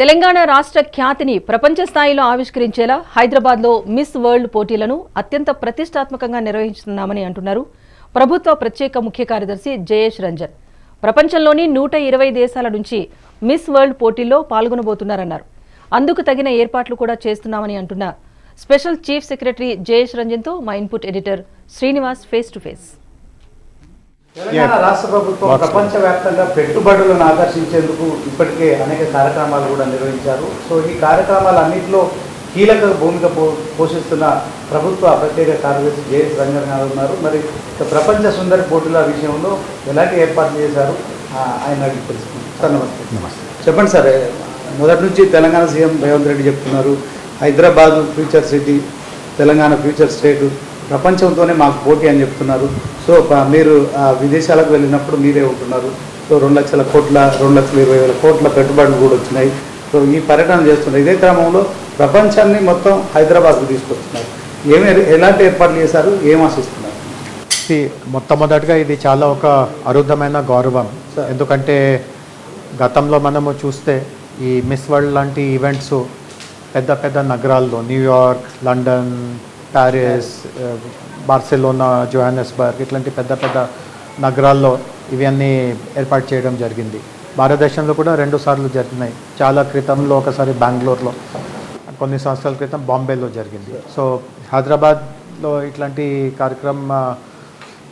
తెలంగాణ రాష్ట్ర ఖ్యాతిని ప్రపంచ స్థాయిలో ఆవిష్కరించేలా హైదరాబాద్లో మిస్ వరల్డ్ పోటీలను అత్యంత ప్రతిష్టాత్మకంగా నిర్వహిస్తున్నామని అంటున్నారు. ప్రభుత్వ ప్రత్యేక ముఖ్య కార్యదర్శి జయేష్ రంజన్. ప్రపంచంలోని నూట ఇరవై దేశాల నుంచి మిస్ వరల్డ్ పోటీల్లో పాల్గొనబోతున్నారన్నారు. అందుకు తగిన ఏర్పాట్లు కూడా చేస్తున్నామని అంటున్న స్పెషల్ చీఫ్ సెక్రటరీ జయేష్ రంజన్తో మా input editor Srinivas face to face. Telangana రాష్ట్ర ప్రభుత్వం ప్రపంచవ్యాప్తంగా పెట్టుబడులను ఆకర్షించేందుకు ఇప్పటికే అనేక కార్యక్రమాలు కూడా నిర్వహించారు. సో ఈ కార్యక్రమాలన్నింటిలో కీలక భూమిక పో పోషిస్తున్న ప్రభుత్వ ప్రత్యేక కార్యదర్శి జేఎస్ గారు ఉన్నారు. మరి ప్రపంచ సుందరి పోటీల విషయంలో ఎలాంటి ఏర్పాట్లు చేశారు? ఆయన అడిగి సార్ నమస్తే. నమస్తే. చెప్పండి సార్ మొదటి నుంచి తెలంగాణ సీఎం రేవంత్ రెడ్డి చెప్తున్నారు. Hyderabad future city Telangana future state ప్రపంచంతోనే మాకు పోటీ అని చెప్తున్నారు. సో మీరు విదేశాలకు వెళ్ళినప్పుడు మీరే ఉంటున్నారు. సో రెండు లక్షల కోట్ల రెండు లక్షల ఇరవై వేల కోట్ల పెట్టుబడులు కూడా వచ్చినాయి. సో ఈ పర్యటన చేస్తున్నారు. ఇదే క్రమంలో ప్రపంచాన్ని మొత్తం హైదరాబాద్కు తీసుకొస్తున్నారు. ఏమి ఎలాంటి ఏర్పాట్లు చేశారు? ఏం ఆశిస్తున్నారు? మొట్టమొదటిగా ఇది చాలా ఒక అరుదమైన గౌరవం. ఎందుకంటే గతంలో మనము చూస్తే ఈ మిస్ వరల్డ్ లాంటి ఈవెంట్స్ పెద్ద పెద్ద నగరాల్లో New York London Paris Barcelona Johannesburg ఇట్లాంటి పెద్ద పెద్ద నగరాల్లో ఇవన్నీ ఏర్పాటు చేయడం జరిగింది. భారతదేశంలో కూడా రెండు సార్లు జరిగినాయి. చాలా క్రితంలో ఒకసారి బెంగళూరులో కొన్ని సంవత్సరాల క్రితం బాంబేలో జరిగింది. సో హైదరాబాద్లో ఇట్లాంటి కార్యక్రమ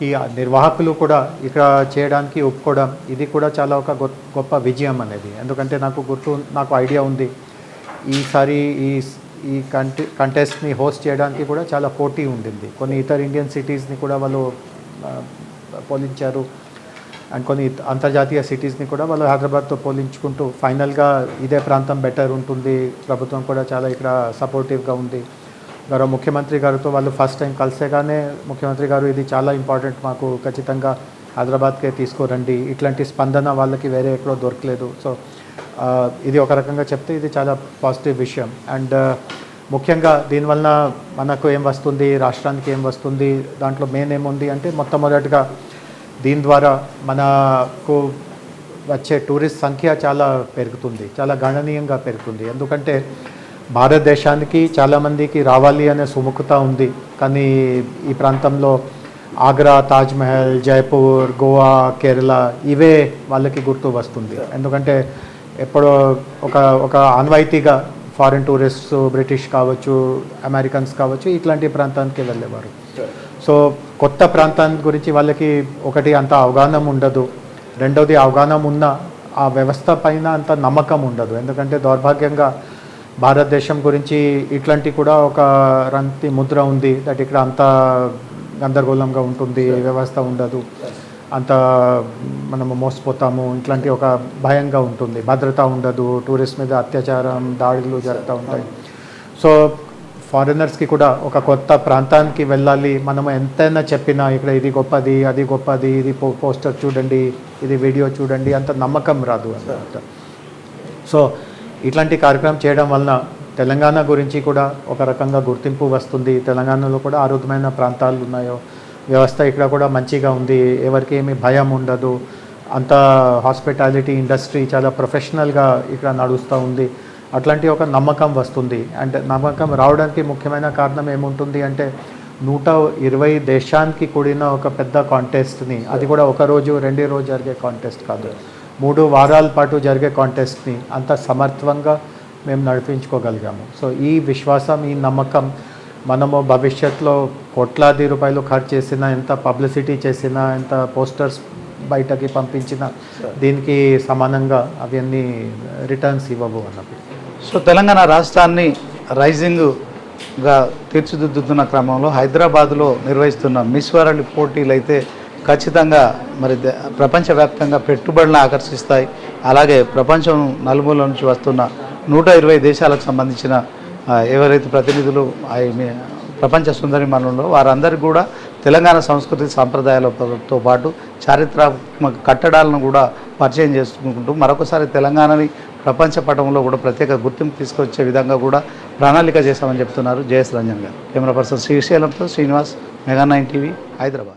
ఈ నిర్వాహకులు కూడా ఇక్కడ చేయడానికి ఒప్పుకోవడం ఇది కూడా చాలా ఒక గొప్ప విజయం అనేది. ఎందుకంటే నాకు గుర్తు నాకు ఐడియా ఉంది. ఈసారి ఈ ఈ కంటే కంటెస్ట్ని హోస్ట్ చేయడానికి కూడా చాలా పోటీ ఉండింది. కొన్ని ఇతర ఇండియన్ సిటీస్ని కూడా వాళ్ళు పోలించారు. అండ్ కొన్ని అంతర్జాతీయ సిటీస్ని కూడా వాళ్ళు హైదరాబాద్తో పోలించుకుంటూ ఫైనల్గా ఇదే ప్రాంతం బెటర్ ఉంటుంది. ప్రభుత్వం కూడా చాలా ఇక్కడ సపోర్టివ్గా ఉంది. గౌరవ ముఖ్యమంత్రి గారితో వాళ్ళు ఫస్ట్ టైం కలిసేగానే ముఖ్యమంత్రి గారు ఇది చాలా ఇంపార్టెంట్ మాకు ఖచ్చితంగా హైదరాబాద్కే తీసుకురండి. ఇట్లాంటి స్పందన వాళ్ళకి వేరే ఎక్కడో దొరకలేదు. సో ఇది ఒక రకంగా చెప్తే ఇది చాలా పాజిటివ్ విషయం. అండ్ ముఖ్యంగా దీనివల్ల మనకు ఏం వస్తుంది రాష్ట్రానికి ఏం వస్తుంది దాంట్లో మెయిన్ ఏముంది అంటే మొట్టమొదటిగా దీని ద్వారా మనకు వచ్చే టూరిస్ట్ సంఖ్య చాలా పెరుగుతుంది చాలా గణనీయంగా పెరుగుతుంది. ఎందుకంటే భారతదేశానికి చాలామందికి రావాలి అనే సుముఖత ఉంది. కానీ ఈ ప్రాంతంలో ఆగ్రా తాజ్మహల్ జైపూర్ గోవా కేరళ ఇవే వాళ్ళకి గుర్తు వస్తుంది. ఎందుకంటే ఎప్పుడో ఒక ఒక ఆన్వాయితీగా ఫారిన్ టూరిస్ట్స్ బ్రిటిష్ కావచ్చు అమెరికన్స్ కావచ్చు ఇట్లాంటి ప్రాంతానికి వెళ్ళేవారు. సో కొత్త ప్రాంతాన్ని గురించి వాళ్ళకి ఒకటి అంత అవగాహన ఉండదు. రెండవది అవగాహన ఉన్న ఆ వ్యవస్థ పైన అంత నమ్మకం ఉండదు. ఎందుకంటే దౌర్భాగ్యంగా భారతదేశం గురించి ఇట్లాంటి కూడా ఒక రంతి ముద్ర ఉంది. దట్ ఇక్కడ అంత గందరగోళంగా ఉంటుంది వ్యవస్థ ఉండదు. అంత మనము మోసపోతాము. ఇట్లాంటి ఒక భయంగా ఉంటుంది. భద్రత ఉండదు. టూరిస్ట్ మీద అత్యాచారం దాడులు జరుగుతూ ఉంటాయి. సో ఫారినర్స్కి కూడా ఒక కొత్త ప్రాంతానికి వెళ్ళాలి. మనము ఎంతైనా చెప్పినా ఇక్కడ ఇది గొప్పది అది గొప్పది ఇది పో పోస్టర్ చూడండి ఇది వీడియో చూడండి అంత నమ్మకం రాదు అన్నమాట. సో ఇట్లాంటి కార్యక్రమం చేయడం వలన తెలంగాణ గురించి కూడా ఒక రకంగా గుర్తింపు వస్తుంది. తెలంగాణలో కూడా ఆరోగ్యమైన ప్రాంతాలు ఉన్నాయో వ్యవస్థ ఇక్కడ కూడా మంచిగా ఉంది. ఎవరికి ఏమి భయం ఉండదు. అంత హాస్పిటాలిటీ ఇండస్ట్రీ చాలా ప్రొఫెషనల్గా ఇక్కడ నడుస్తూ ఉంది. అట్లాంటి ఒక నమ్మకం వస్తుంది. అంటే నమ్మకం రావడానికి ముఖ్యమైన కారణం ఏముంటుంది అంటే నూట ఇరవై దేశానికి కూడిన ఒక పెద్ద కాంటెస్ట్ని అది కూడా ఒక రోజు రెండే రోజు జరిగే కాంటెస్ట్ కాదు. మూడు వారాల పాటు జరిగే కాంటెస్ట్ని అంత సమర్థవంగా మేము నడిపించుకోగలిగాము. సో ఈ విశ్వాసం ఈ నమ్మకం మనము భవిష్యత్తులో కోట్లాది రూపాయలు ఖర్చు చేసినా ఎంత పబ్లిసిటీ చేసినా ఎంత పోస్టర్స్ బయటకి పంపించినా దీనికి సమానంగా అవన్నీ రిటర్న్స్ ఇవ్వవు అన్నప్పుడు సో తెలంగాణ రాష్ట్రాన్ని రైజింగ్గా తీర్చిదిద్దుతున్న క్రమంలో హైదరాబాద్లో నిర్వహిస్తున్న మిస్ వరల్డ్ పోటీలు అయితే ఖచ్చితంగా మరి ద- ప్రపంచవ్యాప్తంగా పెట్టుబడులను ఆకర్షిస్తాయి. అలాగే ప్రపంచం నలుమూల నుంచి వస్తున్న నూట ఇరవై దేశాలకు సంబంధించిన ఎవరైతే ప్రతినిధులు ప్రపంచ సుందరి మనంలో వారందరికీ కూడా తెలంగాణ సంస్కృతి సాంప్రదాయాలతో పాటు చారిత్రాత్మక కట్టడాలను కూడా పరిచయం చేసుకుంటూ మరొకసారి తెలంగాణని ప్రపంచ పటంలో కూడా ప్రత్యేక గుర్తింపు తీసుకొచ్చే విధంగా కూడా ప్రణాళిక చేశామని చెప్తున్నారు జయస్ రంజన్ గారు. Camera person శ్రీశైలంతో Srinivas mega nine TV Hyderabad.